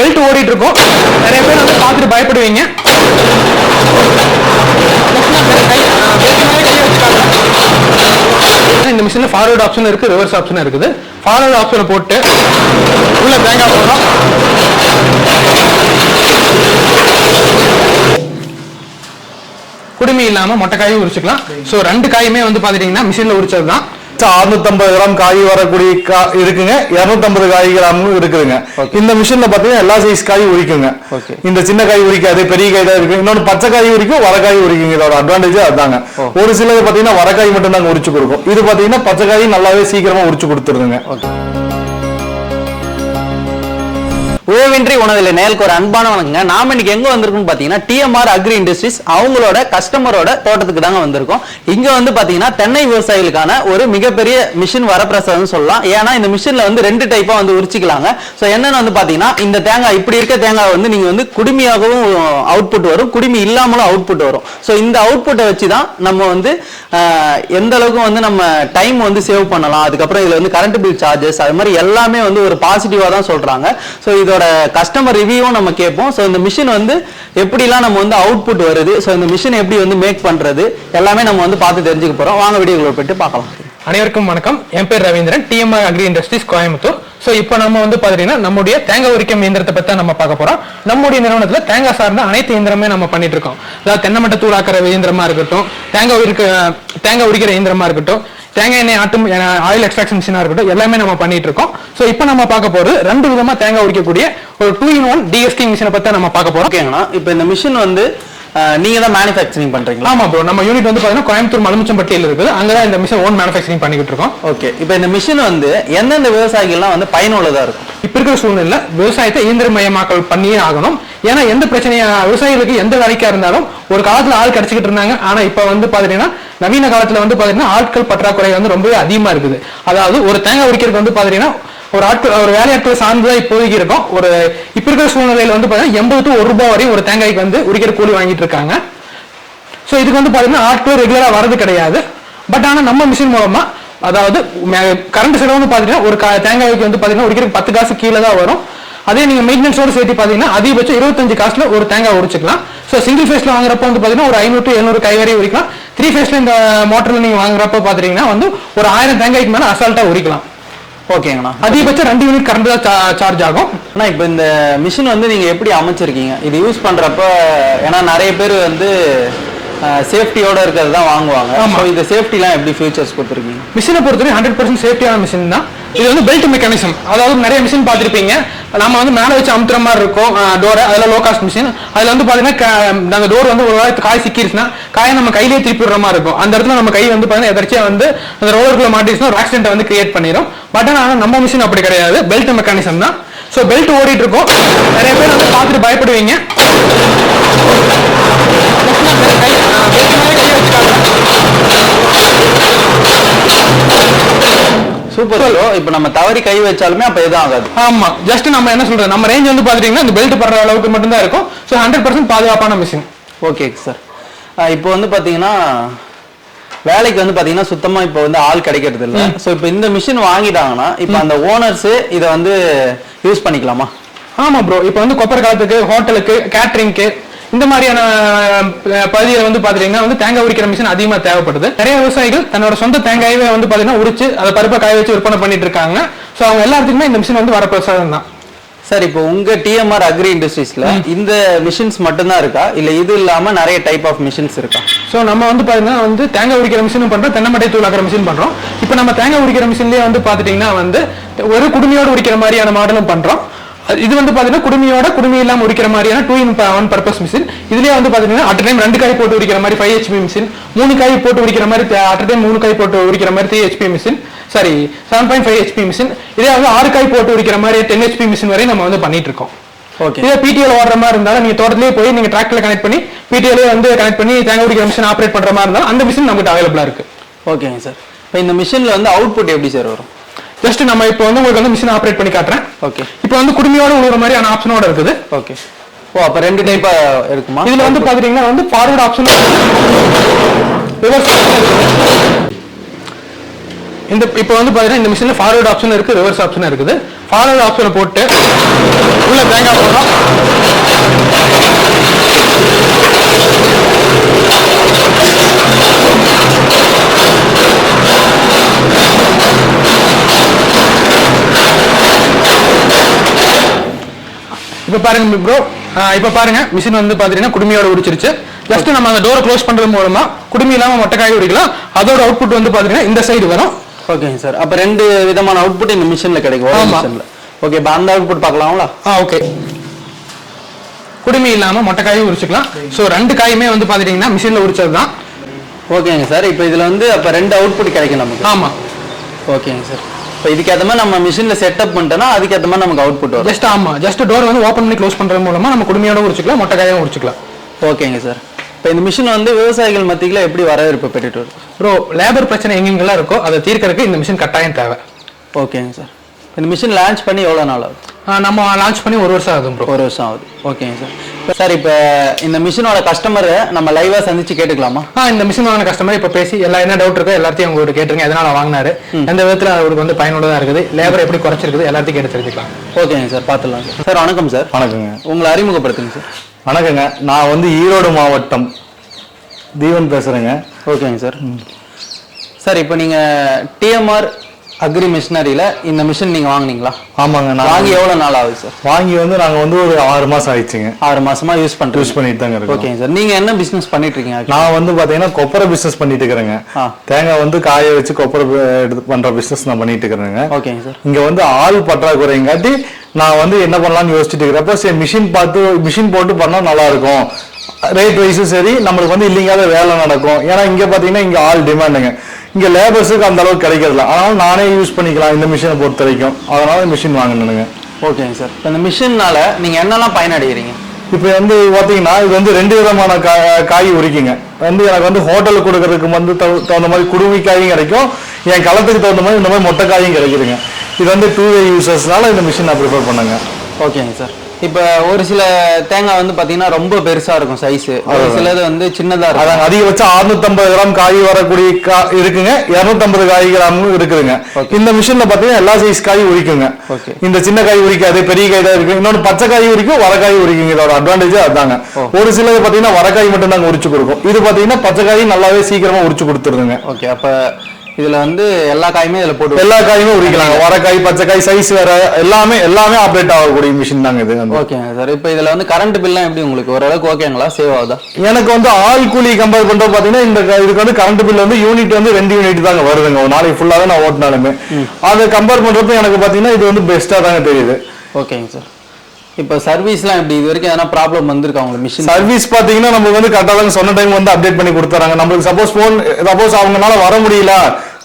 Belt ஓடிட்டு இருக்கும் நிறைய பேர் வந்து பார்த்துட்டு பயப்படுவீங்க. இந்த மிஷினில் ஃபார்வர்ட் ஆப்ஷன் இருக்குது ரிவர்ஸ் ஆப்ஷன் இருக்குது. ஃபார்வர்ட் ஆப்ஷனை போட்டு உள்ள தேங்காய் போடுறோம் குடுமி இல்லாமல் மொட்டை காயும் உரிச்சுக்கலாம். ஸோ ரெண்டு காயுமே வந்து பார்த்துட்டிங்கன்னா மிஷினில் உரிச்சது தான் அறுநூத்தம்பது கிராம் காய் வரக்கூடிய இருக்குங்க. இருநூத்தம்பது காய் கிராமும் இருக்குதுங்க இந்த மிஷின்ல பாத்தீங்கன்னா எல்லா சைஸ் காய் உரிக்குங்க. இந்த சின்ன காய் உரிக்காது பெரிய காய் தான் இருக்கு. இன்னொன்னு பச்சை காய் உரிக்கும் வரக்காய் உரிக்குங்க. இதோட அட்வான்டேஜ் அதுதாங்க ஒரு சிலது பாத்தீங்கன்னா வரக்காய் மட்டும் தாங்க உரிச்சு கொடுக்கும். இது பாத்தீங்கன்னா பச்சை காய் நல்லாவே சீக்கிரமா உரிச்சு கொடுத்துருதுங்க. ஓவின்றி உணவில் நேருக்கு ஒரு அன்பான வணக்கங்க நாம இன்னைக்கு எங்க வந்திருக்கோம்னு பாத்தீங்கன்னா டிஎம்ஆர் அக்ரி இண்டஸ்ட்ரீஸ் அவங்களோட கஸ்டமரோட தோட்டத்துக்கு தாங்க வந்திருக்கோம். இங்க வந்து பாத்தீங்கன்னா தென்னை விவசாயிகளுக்கான ஒரு மிகப்பெரிய மிஷின் வரப்பிரசாதம் சொல்லலாம். ஏன்னா இந்த மிஷின்ல வந்து ரெண்டு டைப்பா வந்து உரிச்சிக்கலாங்க. சோ என்னன்னு வந்து பாத்தீங்கன்னா இந்த தேங்காய் இப்படி இருக்க தேங்காய் வந்து நீங்க வந்து குடுமையாகவும் அவுட்புட் வரும். குடுமி இல்லாமலும் அவுட்புட் வரும். சோ இந்த அவுட்புட்டை வச்சு தான் நம்ம வந்து எந்த அளவுக்கு வந்து நம்ம டைம் வந்து சேவ் பண்ணலாம். அதுக்கப்புறம் இதுல வந்து கரண்ட் பில் சார்ஜஸ் அது மாதிரி எல்லாமே வந்து ஒரு பாசிட்டிவா தான் சொல்றாங்க. ஸோ இதோட கஸ்டமர் ரிவ்யூவும் நம்ம கேட்போம். ஸோ இந்த மிஷின் வந்து எப்படிலாம் நம்ம வந்து அவுட்புட் வருது? ஸோ இந்த மிஷின் எப்படி வந்து மேக் பண்ணுறது எல்லாமே நம்ம வந்து பார்த்து தெரிஞ்சுக்க போகிறோம் வாங்க வீடியோக்குள்ள போயிட்டு பார்க்கலாம். அனைவருக்கும் வணக்கம். என் பேர் Raveendran. TMR agri industries Coimbatore. So இப்போ நம்ம வந்து பார்த்தீங்கன்னா நம்முடைய தேங்காய் உரிக்கும் இயந்திரத்தை பற்றி தான் நம்ம பார்க்க போகிறோம் நம்முடைய நிறுவனத்தில் தேங்காய் சார்ந்த அனைத்து இயந்திரமே நம்ம பண்ணிட்டு இருக்கோம். அதாவது தென்னை மட்டை தூளாக்கிற இயந்திரமா இருக்கட்டும் தேங்காய் உரிக்க தேங்காய் உரிக்கிற இயந்திரமா இருக்கட்டும் தேங்காய் எண்ணெய் ஆட்டும் ஆயில் எக்ஸ்ட்ராக்ஷன் மிஷினா இருக்கட்டும் எல்லாமே நம்ம பண்ணிட்டு இருக்கோம். ஸோ இப்போ நம்ம பார்க்க போறது ரெண்டு விதமா தேங்காய் உரிக்கக்கூடிய ஒரு டூ இன் ஒன் டிஎஸ்டி மிஷினை பத்தி நம்ம பார்க்க போறோம். ஓகேங்கண்ணா இப்போ இந்த மிஷின் வந்து நீங்க தான் மேனுஃபேக்சரிங் பண்றீங்களா? ஆமா ப்ரோ நம்ம யூனிட் வந்து பாத்தீங்கன்னா கோயம்புத்தூர் மலுமிச்சம்பட்டியில் இருக்குது. அங்கதான் இந்த மிஷின் ஓன் மேனுஃபேக்சரிங் பண்ணிக்கிட்டு இருக்கோம். ஓகே இப்போ இந்த மிஷின் வந்து எந்தெந்த விவசாயிகள்லாம் வந்து பயனுள்ளதா இருக்கும்? இப்ப இருக்கிற சூழ்நிலை விவசாயத்தை இயந்திரமயமாக்கல் பண்ணியே ஆகணும். ஏன்னா எந்த பிரச்சனையா விவசாயிகளுக்கு எந்த வேலைக்கா இருந்தாலும் ஒரு காலத்துல ஆள் கிடைச்சிக்கிட்டு இருந்தாங்க. ஆனா இப்ப வந்து பாத்தீங்கன்னா நவீன காலத்துல வந்து பாத்தீங்கன்னா ஆட்கள் பற்றாக்குறை வந்து ரொம்பவே அதிகமா இருக்குது. அதாவது ஒரு தேங்காய் உரிக்கிறதுக்கு வந்து பாத்தீங்கன்னா ஒரு ஆட்கள் ஒரு வேலையாட்கள் சார்ந்துதான் இப்போதைக்கு இருக்கும். ஒரு இப்ப இருக்கிற சூழ்நிலையில வந்து பாத்தீங்கன்னா எண்பது டு ஒரு ரூபாய் வரையும் ஒரு தேங்காய்க்கு வந்து உரிக்கிற கூலி வாங்கிட்டு இருக்காங்க. ஸோ இதுக்கு வந்து பாத்தீங்கன்னா ஆட்கள் ரெகுலரா வரது கிடையாது. பட் ஆனா நம்ம மிஷின் மூலமா அதாவது கரண்ட் செலவு வந்து பாத்தீங்கன்னா ஒரு கா- தேங்காய்க்கு வந்து பாத்தீங்கன்னா உரிக்கிறதுக்கு பத்து காசு கீழே தான் வரும். அதே நீங்க மெயின்டெனன்ஸோட சேர்த்து பாத்தீங்கன்னா அதிகபட்சம் இருபத்தஞ்சு காசுல ஒரு தேங்காய் உரிச்சுக்கலாம். ஸோ சிங்கிள் ஃபேஸ்ல வாங்குறப்ப வந்து பாத்தீங்கன்னா ஒரு ஐநூறு டு எழுநூறு கை வரை உரிக்கலாம். த்ரீ ஃபேஸ்ல இந்த மோட்டர்ல நீங்க வாங்குறப்ப பாத்தீங்கன்னா வந்து ஒரு ஆயிரம் தேங்காய்க்கு மேல அசால்ட்டா உரிக்கலாம். ஓகேங்கண்ணா. அதிகபட்சம் ரெண்டு யூனிட் கரண்ட் தான் சார்ஜ் ஆகும். ஆனா இப்போ இந்த மிஷின் வந்து நீங்க எப்படி அமைச்சிருக்கீங்க? இது யூஸ் பண்றப்ப ஏன்னா நிறைய பேர் வந்து சேஃப்டியோட இருக்கிறது தான் வாங்குவாங்க. ஸோ இந்த சேஃப்டிலாம் எப்படி ஃபியூச்சர்ஸ் கொடுத்துருக்கீங்க? மிஷினை பொறுத்தவரை ஹண்ட்ரட் பர்சன்ட் சேஃப்டியான மிஷின் தான். இது வந்து பெல்ட் மெக்கானிசம் அதாவது நிறைய மிஷின் பார்த்துருப்பீங்க. நம்ம வந்து மேலே வச்சு அமுத்துற மாதிரி இருக்கும். டோரை அதில் லோ காஸ்ட் மிஷின் அதில் வந்து பார்த்தீங்கன்னா அந்த டோர் வந்து ஒரு வேளை காய் சிக்கிருச்சுன்னா காயை நம்ம கையிலேயே திருப்பி விடுற மாதிரி இருக்கும். அந்த இடத்துல நம்ம கை வந்து பார்த்தீங்கன்னா எதர்ச்சியா வந்து அந்த ரோலருக்குள்ள மாட்டிச்சுன்னா ஒரு ஆக்சிடென்ட் வந்து கிரியேட் பண்ணிடும் பட் ஆனால் நம்ம மிஷின் அப்படி கிடையாது. பெல்ட் மெக்கானிசம் தான். ஸோ பெல்ட் ஓடிட்டு இருக்கும். நிறைய பேர் வந்து பார்த்துட்டு பயப்படுவீங்க. இப்போ நம்ம தவறி கை வச்சாலுமே அப்போ எதுவும் ஆகாது. ஆமா. ஜஸ்ட் நம்ம என்ன சொல்றது? நம்ம ரேஞ்ச் வந்து பாத்துட்டீங்கன்னா இந்த பெல்ட் படுற அளவுக்கு மட்டும் தான் இருக்கும். ஸோ ஹண்ட்ரட் பர்சன்ட் பாதுகாப்பான மிஷின் ஓகே சார் இப்போ வந்து பாத்தீங்கன்னா வேலைக்கு வந்து பாத்தீங்கன்னா சுத்தமா இப்போ வந்து ஆள் கிடைக்கிறது இல்ல. ஸோ இப்போ இந்த மிஷின் வாங்கிட்டாங்கன்னா இப்போ அந்த ஓனர்ஸ் இதை வந்து யூஸ் பண்ணிக்கலாமா? ஆமா ப்ரோ இப்போ வந்து கொப்பர் காலத்துக்கு ஹோட்டலுக்கு கேட்டரிங்க்கு இந்த மாதிரியான பகுதியில வந்து பாத்துட்டீங்கன்னா வந்து தேங்காய் உரிக்கிற மிஷின் அதிகமா தேவைப்படுது. நிறைய விவசாயிகள் தன்னோட சொந்த தேங்காயவே வந்து பாத்தீங்கன்னா உரிச்சு அதை பருப்பை காய வச்சு விற்பனை பண்ணிட்டு இருக்காங்க. ஸோ அவங்க எல்லாத்துக்குமே இந்த மிஷின் வந்து வரப்பிரசாதம் தான். சார் இப்போ உங்க டிஎம்ஆர் அக்ரி இண்டஸ்ட்ரீஸ்ல இந்த மிஷின்ஸ் மட்டும்தான் இருக்கா? இல்ல இது இல்லாம நிறைய டைப் ஆஃப் மிஷின்ஸ் இருக்கா? ஸோ நம்ம வந்து பாத்தீங்கன்னா வந்து தேங்காய் உரிக்கிற மிஷினும் பண்றோம். தூள் ஆக்கிற மிஷின் பண்றோம். இப்போ நம்ம தேங்காய் உரிக்கிற மிஷின்லயே வந்து பாத்துட்டீங்கன்னா வந்து ஒரு குடுமையோட உரிக்கிற மாதிரியான மாடலும் பண்றோம். இது வந்து பாத்தீங்கன்னா குடுமையோட குடுமி இல்லாம உரிக்கிற மாதிரியான two in one purpose machine இதுலயே வந்து பாத்தீங்கன்னா அட் டைம் ரெண்டு காய் போட்டு உரிக்கிற மாதிரி ஃபைவ் ஹெச்பி மிஷின் மூணு காய் போட்டு உரிக்கிற மாதிரி அட் டைம் மூணு காய் போட்டு உரிக்கிற மாதிரி three HP machine sorry seven point five HP machine இதே வந்து ஆறு காய் போட்டு உரிக்கிற மாதிரி டென் ஹெச்பி மிஷின் வரை நம்ம வந்து பண்ணிட்டு இருக்கோம். ஓகே இதே பிடிஎல் ஓடுற மாதிரி இருந்தாலும் நீங்க தோட்டத்திலேயே போய் நீங்க டிராக்டர்ல கனெக்ட் பண்ணி பிடிஎல்லே வந்து கனெக்ட் பண்ணி தேங்காய் உரிக்கிற மிஷின் ஆப்ரேட் பண்ற மாதிரி இருந்தாலும் அந்த மிஷின் நம்மகிட்ட அவைலபிளா இருக்கு. ஓகேங்க சார் இப்போ இந்த மிஷின்ல வந்து அவுட்புட் எப்படி சார் வரும்? ஜஸ்ட் நம்ம இப்போ வந்து உங்களுக்கு வந்து மிஷின் ஆப்ரேட் பண்ணி காட்டுறேன். ஓகே இப்போ வந்து குடுமையோட உழுவுற மாதிரியான ஆப்ஷனோட இருக்குது. ஓகே ஓ அப்ப ரெண்டு டைப்பா இருக்குமா? இதுல வந்து பாத்தீங்கன்னா வந்து ஃபார்வர்ட் ஆப்ஷன் ரிவர்ஸ் இந்த இப்போ வந்து பாத்தீங்கன்னா இந்த மிஷின்ல ஃபார்வர்ட் ஆப்ஷன் இருக்கு ரிவர்ஸ் ஆப்ஷன் இருக்குது. ஃபார்வர்ட் ஆப்ஷனை போட்டு உள்ள தேங்காய் போடுறோம். இப்போ பாருங்க ப்ரோ இப்போ பாருங்க மிஷின் வந்து பாத்தீங்கன்னா குடுமையோட உரிச்சிருச்சு. ஜஸ்ட் நம்ம அந்த டோரை க்ளோஸ் பண்றது மூலமா குடுமி இல்லாம மொட்டைக்காய் உரிக்கலாம். அதோட அவுட்புட் வந்து பாத்தீங்கன்னா இந்த சைடு வரும். ஓகேங்க சார் அப்ப ரெண்டு விதமான அவுட்புட் இந்த மிஷின்ல கிடைக்கும். மிஷின்ல ஓகே இப்போ அந்த அவுட்புட் பார்க்கலாங்களா ஆ ஓகே குடுமி இல்லாம மொட்டைக்காயும் உரிச்சுக்கலாம். ஸோ ரெண்டு காயுமே வந்து பாத்துட்டீங்கன்னா மிஷின்ல உரிச்சது தான் ஓகேங்க சார் இப்போ இதுல வந்து அப்ப ரெண்டு அவுட்புட் கிடைக்கும் நமக்கு. ஆமா. ஓகேங்க சார் இப்போ இதுக்கேற்ற மாதிரி நம்ம மிஷின்ல செட்டப் பண்ணிட்டோம்னா அதுக்கேற்ற மாதிரி நமக்கு அவுட்புட் வரும். ஜஸ்ட் ஆமா ஜஸ்ட் டோர் வந்து ஓப்பன் பண்ணி க்ளோஸ் பண்றது மூலமா நம்ம குடுமையோட உரிச்சுக்கலாம் மொட்டைக்காயும் உரிச்சுக்கலாம். ஓகேங்க சார் இப்போ இந்த மிஷின் வந்து விவசாயிகள் மத்தியில எப்படி வரவேற்பு பெற்றுட்டு வருது ப்ரோ லேபர் பிரச்சனை எங்கெங்கெல்லாம் இருக்கோ அதை தீர்க்கறதுக்கு இந்த மிஷின் கட்டாயம் தேவை. ஓகேங்க சார் இந்த மிஷின் லான்ச் பண்ணி எவ்வளோ நாள் ஆகுது? நம்ம லான்ச் பண்ணி ஒரு வருஷம் ஆகுது ப்ரோ ஒரு வருஷம் ஆகுது. ஓகேங்க சார் சார் இப்போ இந்த மிஷினோட கஸ்டமர் நம்ம லைவா சந்திச்சு கேட்டுக்கலாமா? ஆ இந்த மிஷின் வாங்கின கஸ்டமர் இப்போ பேசி எல்லா என்ன டவுட் இருக்கோ எல்லாத்தையும் உங்கள்கிட்ட கேட்டுருங்க. எதனால வாங்கினாரு? எந்த விதத்துல அவருக்கு வந்து பயனுள்ளதா இருக்குது? லேபர் எப்படி குறைச்சிருக்குது? எல்லாத்தையும் கேட்டு தெரிஞ்சுக்கலாம். ஓகேங்க சார் பார்த்துடலாம் சார். வணக்கம் சார். வணக்கங்க. உங்களை அறிமுகப்படுத்துங்க சார். வணக்கங்க. நான் வந்து ஈரோடு மாவட்டம். தீவன் பேசுறேங்க. ஓகேங்க சார். சார் இப்போ நீங்க டிஎம்ஆர் அக்ரி மிஷினரியில இந்த மிஷின் நீங்க வாங்குனீங்களா? ஆமாங்க நான் வாங்கி எவ்வளவு நாள் ஆகுது சார் வாங்கி வந்து நாங்க வந்து ஒரு ஆறு மாசம் ஆயிடுச்சுங்க. ஆறு மாசமா யூஸ் பண்றீங்க. யூஸ் பண்ணிட்டு தாங்க இருக்கோம். ஓகேங்க சார் நீங்க என்ன பிசினஸ் பண்ணிட்டு இருக்கீங்க? நான் வந்து பாத்தீங்கன்னா கொப்பரை பிசினஸ் பண்ணிட்டு இருக்கிறேங்க. தேங்காய் வந்து காய வச்சு கொப்பரை எடுத்து பண்ற பிசினஸ் நான் பண்ணிட்டு இருக்கிறேங்க. ஓகேங்க சார் இங்க வந்து ஆள் பற்றாக்குறைங்காட்டி நான் வந்து என்ன பண்ணலாம்னு யோசிச்சுட்டு இருக்கிறப்ப சரி மிஷின் பார்த்து மிஷின் போட்டு பண்ணா நல்லா இருக்கும் ரேட் வைஸும் சரி நம்மளுக்கு வந்து இல்லைங்காத வேலை நடக்கும். ஏன்னா இங்க பாத்தீங்கன்னா இங்க ஆள் டிமாண்டுங்க இங்க லேபர்ஸுக்கு அந்த அளவுக்கு கிடைக்கிறதில்ல. அதனால நானே யூஸ் பண்ணிக்கலாம் இந்த மிஷினை பொறுத்த வரைக்கும் அதனால மிஷின் வாங்கினேனுங்க ஓகேங்க சார் இப்போ இந்த மிஷின்னால நீங்க என்னெல்லாம் பயனடைகிறீங்க? இப்போ வந்து பாத்தீங்கன்னா இது வந்து ரெண்டு விதமான காய் உரிக்குங்க. வந்து எனக்கு வந்து ஹோட்டலுக்கு கொடுக்கறதுக்கு வந்து தகு- தகுந்த மாதிரி குடுமி காயும் கிடைக்கும். என் களத்துக்கு தகுந்த மாதிரி இந்த மாதிரி மொட்டை காயும் கிடைக்குதுங்க. இது வந்து டூ வே யூசர்ஸ்னால இந்த மிஷின் நான் ப்ரிஃபர் பண்ணுங்க. ஓகேங்க சார் இப்போ ஒரு சில தேங்காய் வந்து பாத்தீங்கன்னா ரொம்ப பெருசா இருக்கும் சைஸ் ஒரு சிலது வந்து சின்னதா இருக்கும். அதான் அதிகபட்சம் 650 கிராம் காய் வரக்கூடிய கா இருக்குங்க. 250 காய் கிராமும் இருக்குதுங்க. இந்த மிஷின்ல பாத்தீங்கன்னா எல்லா சைஸ் காய் உரிக்குங்க. இந்த சின்ன காய் உரிக்காது பெரிய காய் தான் இருக்கு இன்னொன்று பச்சை காய் உரிக்கும் வரக்காய் உரிக்குங்க. இதோட அட்வான்டேஜ் அதாங்க. ஒரு சிலது பாத்தீங்கன்னா வரக்காய் மட்டும் தாங்க உரிச்சு கொடுக்கும். இது பாத்தீங்கன்னா பச்சை காய் நல்லாவே சீக்கிரமா உரிச்சு கொடுத்துருதுங்க. ஓகே அப்ப இதுல வந்து எல்லா காயுமே இதுல போட்டு எல்லா காயுமே உரிக்கலாங்க. வரக்காய் பச்சை காய் சைஸ் வேற எல்லாமே எல்லாமே ஆப்ரேட் ஆகக்கூடிய மிஷின் தாங்க இது. ஓகேங்க சார் இப்போ இதுல வந்து கரண்ட் பில்லாம் எப்படி உங்களுக்கு? ஓரளவுக்கு ஓகேங்களா சேவ் ஆகுதா? எனக்கு வந்து ஆள் கூலி கம்பேர் பண்றது பாத்தீங்கன்னா இந்த இதுக்கு வந்து கரண்ட் பில் வந்து யூனிட் வந்து ரெண்டு யூனிட் தாங்க வருதுங்க. ஒரு நாளைக்கு ஃபுல்லாவே நான் ஓட்டினாலுமே. அதை கம்பேர் பண்றப்ப எனக்கு பாத்தீங்கன்னா இது வந்து பெஸ்டா தாங்க தெரியுது. ஓகேங்க சார் இப்போ சர்வீஸ்லாம் எப்படி? இது வரைக்கும் எதனா ப்ராப்ளம் வந்திருக்கா உங்களுக்கு? மிஷின் சர்வீஸ் பார்த்தீங்கன்னா நமக்கு வந்து கரெக்டாக தான் சொன்ன டைம் வந்து அப்டேட் பண்ணி கொடுத்துறாங்க. நம்மளுக்கு சப்போஸ் ஃபோன் சப்போஸ் அவங்கனால வர முடியல.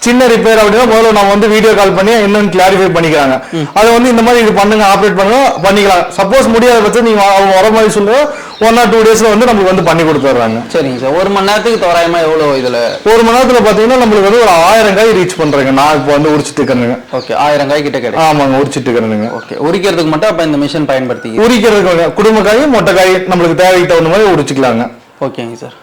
சின்ன ரிப்பேர் அப்படின்னா முதல்ல நம்ம வந்து வீடியோ கால் பண்ணி என்னன்னு கிளாரிஃபை பண்ணிக்கிறாங்க. அதை வந்து இந்த மாதிரி இது பண்ணுங்க ஆப்ரேட் பண்ணுங்க பண்ணிக்கலாம். சப்போஸ் முடியாத பட்சம் நீங்க அவங்க வர மாதிரி சொல்லுங்க ஒன் ஆர் டூ டேஸ்ல வந்து நம்மளுக்கு வந்து பண்ணி கொடுத்துட்றாங்க சரிங்க சார். ஒரு மணி நேரத்துக்கு தோராயமா எவ்வளோ இதுல? ஒரு மணி நேரத்துல பாத்தீங்கன்னா நம்மளுக்கு வந்து ஒரு ஆயிரம் காய் ரீச் பண்றேங்க. நான் இப்போ வந்து உரிச்சிட்டு இருக்கிறேங்க ஓகே ஆயிரம் காய் கிட்ட கிடைக்கும் ஆமாங்க உரிச்சிட்டு இருக்கிறேங்க ஓகே. உரிக்கிறதுக்கு மட்டும் அப்ப இந்த மிஷின் பயன்படுத்தி உரிக்கிறதுக்கு குடும்ப காய் மொட்டை காய் நம்மளுக்கு தேவைக்கு தகுந்த மாதிரி உரிச்சுக்கலாங்க. ஓகேங்க சார்.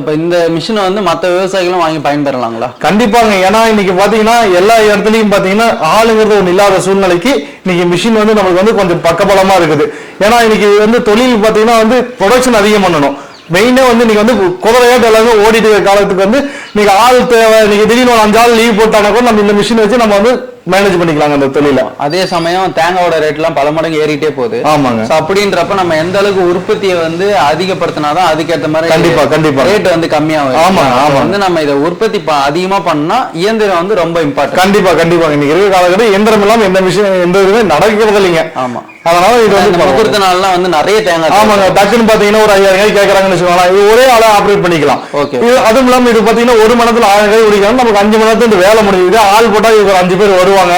இப்போ இந்த மிஷினை வந்து மற்ற விவசாயிகளும் வாங்கி பயன்பெறலாங்களா? கண்டிப்பாங்க. ஏன்னா இன்னைக்கு பார்த்தீங்கன்னா எல்லா இடத்துலையும் பார்த்தீங்கன்னா ஆளுங்கிறது ஒன்று இல்லாத சூழ்நிலைக்கு இன்னைக்கு மிஷின் வந்து நமக்கு வந்து கொஞ்சம் பக்கபலமாக இருக்குது. ஏன்னா இன்னைக்கு வந்து தொழில் பார்த்தீங்கன்னா வந்து ப்ரொடக்ஷன் அதிகம் பண்ணணும். மெயினே வந்து நீங்க வந்து குதிரையாட்டு எல்லாமே ஓடிட்டு இருக்கிற காலத்துக்கு வந்து நீங்க ஆள் தேவை. நீங்க திடீர்னு ஒரு அஞ்சு ஆள் லீவ் போட்டானா கூட நம்ம இந்த மிஷின் வச்சு நம்ம வந்து மேனேஜ் பண்ணிக்கலாங்க அந்த தொழில. அதே சமயம் தேங்காயோட ரேட்லாம் பல மடங்கு ஏறிட்டே போகுது. ஆமாங்க. அப்படின்றப்ப நம்ம எந்த அளவுக்கு உற்பத்தியை வந்து அதிகப்படுத்தினாதான் அதுக்கேற்ற மாதிரி கண்டிப்பா, கண்டிப்பா. ரேட் வந்து கம்மியாகும். அப்ப ஆமாங்க. வந்து நம்ம இதை உற்பத்தி அதிகமா பண்ணா இயந்திரம் வந்து ரொம்ப இம்பார்ட்டன்ட் கண்டிப்பா கண்டிப்பா இன்னைக்கு இருக்கிற காலகட்டம் இயந்திரம் இல்லாம எந்த விஷயம் எந்த இதுவுமே நடக்கிறது இல்லைங்க. ஆமா. அதனால இது வந்து. முகூர்த்த நாள்லாம் வந்து நிறைய தேங்காய் ஆமாங்க டக்குன்னு பாத்தீங்கன்னா ஒரு ஐயாயிரம் காய் கேக்குறாங்கன்னு வச்சுக்கோங்களேன். இது ஒரே ஆளா ஆப்ரேட் பண்ணிக்கலாம். Okay. இது அதுவும் இல்லாம இது பாத்தீங்கன்னா ஒரு மணி நேரத்துல ஆயிரம் காய் குடிக்கலாம் நமக்கு அஞ்சு மணி நேரத்துல வேலை முடியுது. ஆள் போட்டா ஒரு அஞ்சு பேர் வருவாங்க.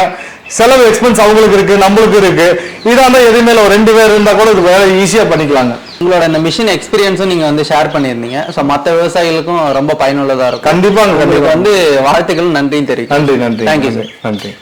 செலவு எக்ஸ்பென்ஸ் அவங்களுக்கு இருக்கு நம்மளுக்கு இருக்கு. இதா இருந்தா எதுவுமே ஒரு ரெண்டு பேர் இருந்தா கூட இது வேலை ஈஸியா பண்ணிக்கலாங்க. உங்களோட இந்த மிஷின் எக்ஸ்பீரியன்ஸும் நீங்க வந்து ஷேர் பண்ணியிருந்தீங்க. ஸோ மற்ற விவசாயிகளுக்கும் ரொம்ப பயனுள்ளதா இருக்கும். கண்டிப்பாங்க உங்களுக்கு கண்டிப்பா வந்து வாழ்த்துக்கள் நன்றியும் தெரிவிக்கிறேன். நன்றி நன்றி you, sir. நன்றி.